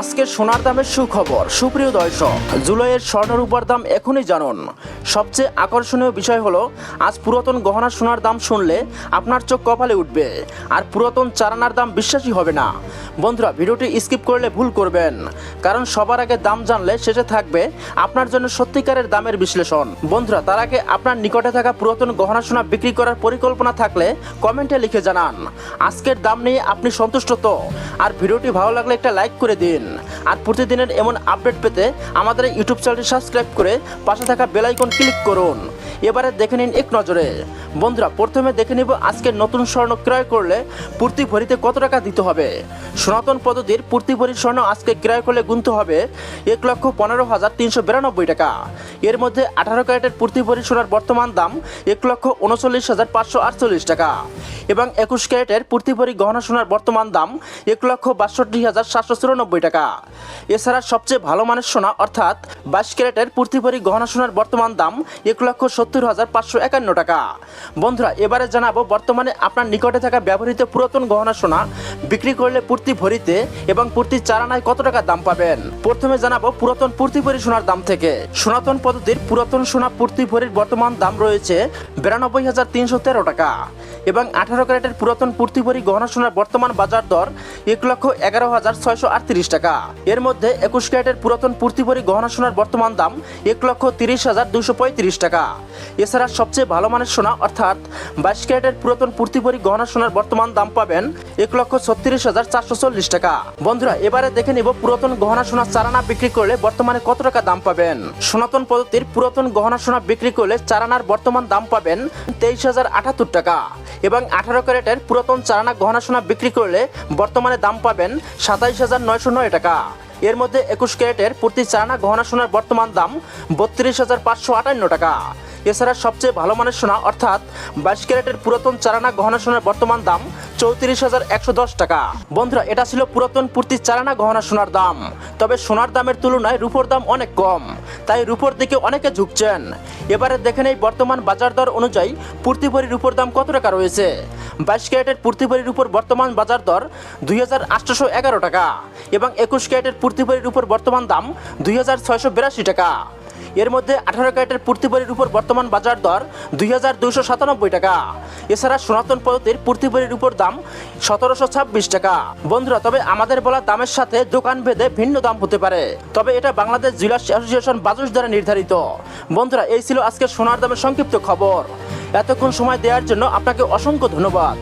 আজকের সোনার দামের সুখবর। সুপ্রিয় দর্শক, জুলাইয়ের স্বর্ণের উপর দাম এখনই জানুন। সবচেয়ে আকর্ষণীয় বিষয় হলো, আজ পুরাতন গহনা সোনার দাম শুনলে আপনার চোখ কপালে উঠবে। আর পুরাতন চারানার দাম বিশ্বাসই হবে না। বন্ধুরা, ভিডিওটি স্কিপ করলে ভুল করবেন। কারণ সবার আগে দাম জানলে শেষে থাকবে আপনার জন্য সত্যিকারের দামের বিশ্লেষণ। বন্ধুরা, তার আগে আপনার নিকটে থাকা পুরাতন গহনা সোনা বিক্রি করার পরিকল্পনা থাকলে কমেন্টে লিখে জানান। আজকের দাম নিয়ে আপনি সন্তুষ্ট তো? আর ভিডিওটি ভালো লাগলে একটা লাইক করে দিন। আর প্রতিদিনের এমন আপডেট পেতে আমাদের ইউটিউব চ্যানেলটি সাবস্ক্রাইব করে পাশে থাকা বেল আইকন ক্লিক করুন। এবারে দেখে নিন এক নজরে। বন্ধুরা, প্রথমে দেখে নিব আজকে নতুন স্বর্ণ ক্রয় করলে প্রতি ভরিতে কত টাকা দিতে হবে? সনাতন পদ্ধতির প্রতি ভরি স্বর্ণ আজকে ক্রয় করলে গুনতে হবে এক লক্ষ পনেরো হাজার তিনশো বিরানব্বই টাকা। এর মধ্যে আঠারো ক্যারেটের প্রতি ভরি সোনার বর্তমান দাম এক লক্ষ উনচল্লিশ হাজার পাঁচশো আটচল্লিশ টাকা এবং একুশ ক্যারেটের প্রতি ভরি গহনা সোনার বর্তমান দাম এক লক্ষ বাষট্টি হাজার সাতশো চুরানব্বই টাকা। এছাড়া সবচেয়ে ভালো মানের সোনা, অর্থাৎ বাইশ ক্যারেটের প্রতি গহনা সোনার বর্তমান দাম এক লক্ষ সত্তর হাজার পাঁচশো একান্ন টাকা। বন্ধুরা, এবারে জানাব বর্তমানে আপনার নিকটে থাকা ব্যবহৃত পুরাতন গহনা সোনা বিক্রি করলে প্রতি ভরিতে এবং প্রতি চারানায় কত টাকা দাম পাবেন? প্রথমে জানাব পুরাতন প্রতি ভরি সোনার দাম থেকে। সনাতন পদ্ধতির পুরাতন সোনা প্রতি ভরির বর্তমান দাম রয়েছে বিরানব্বই হাজার তিনশো তেরো টাকা এবং আঠারো ক্যারেটের পুরাতন প্রতি ভরি গহনা সোনার বর্তমান বাজার দর এক লক্ষ এগারো হাজার ছয়শো আটত্রিশ টাকা এর মধ্যে একুশ ক্যারেটের পুরাতন প্রতি ভরি গহনা সোনার বর্তমান দাম এক লক্ষ তিরিশ হাজার দুশো পঁয়ত্রিশ টাকা। এছাড়া সবচেয়ে ভালো মানের সোনা, অর্থাৎ বাইশ ক্যারেটের পুরাতন প্রতি গহনা সোনার বর্তমান দাম পাবেন এক লক্ষ ছত্রিশ হাজার চারশো চল্লিশ টাকা। বন্ধুরা, এবারে দেখে নিব পুরাতন গহনা সোনা চারানা বিক্রি করলে বর্তমানে কত টাকা দাম পাবেন। সনাতন পদ্ধতির পুরাতন গহনা সোনা বিক্রি করলে চারানার বর্তমান দাম পাবেন তেইশ হাজার আটাত্তর টাকা এবং আঠারো ক্যারেটের পুরাতন চারানা গহনা সোনা বিক্রি করলে বর্তমানে দাম পাবেন সাতাইশ হাজার নয়শো নয় টাকা। এর মধ্যে একুশ ক্যারেটের প্রতি চারানা গহনা সোনার বর্তমান দাম বত্রিশ হাজার পাঁচশো আটান্ন টাকা। এছাড়া সবচেয়ে ভালো মানের সোনা অর্থাৎ বাইশ ক্যারেটের পুরাতন চারানা গহনা সোনার বর্তমান দাম চৌত্রিশ হাজার একশো দশ টাকা। বন্ধুরা, এটা ছিল পুরাতন প্রতি চারানা গহনা সোনার দাম। তবে সোনার দামের তুলনায় রূপোর দাম অনেক কম। তাই রূপোর দিকে অনেকে ঝুঁকছেন। এবারে দেখে নেই বর্তমান বাজার দর অনুযায়ী প্রতি ভরি রূপোর দাম কত টাকা রয়েছে। বাইশ ক্যারেটের প্রতি উপর বর্তমান বাজার দর দুই হাজার আটশোশো এগারো টাকা এবং একুশ ক্যারেটের প্রতি উপর বর্তমান দাম দুই হাজার ছয়শো বিরাশি টাকা। এর মধ্যে আঠারো ক্যারেটের প্রতি ভরির উপর বর্তমান বাজার দর দুই হাজার দুইশো সাতানব্বই টাকা। এছাড়া সনাতন পদ্ধতির প্রতি ভরির উপর দাম সতেরোশো ছাব্বিশ টাকা। বন্ধুরা, তবে আমাদের বলা দামের সাথে দোকান ভেদে ভিন্ন দাম হতে পারে। তবে এটা বাংলাদেশ জুয়েলার্স অ্যাসোসিয়েশন বাজুস দ্বারা নির্ধারিত। বন্ধুরা, এই ছিল আজকের সোনার দামের সংক্ষিপ্ত খবর। এতক্ষণ সময় দেওয়ার জন্য আপনাকে অসংখ্য ধন্যবাদ।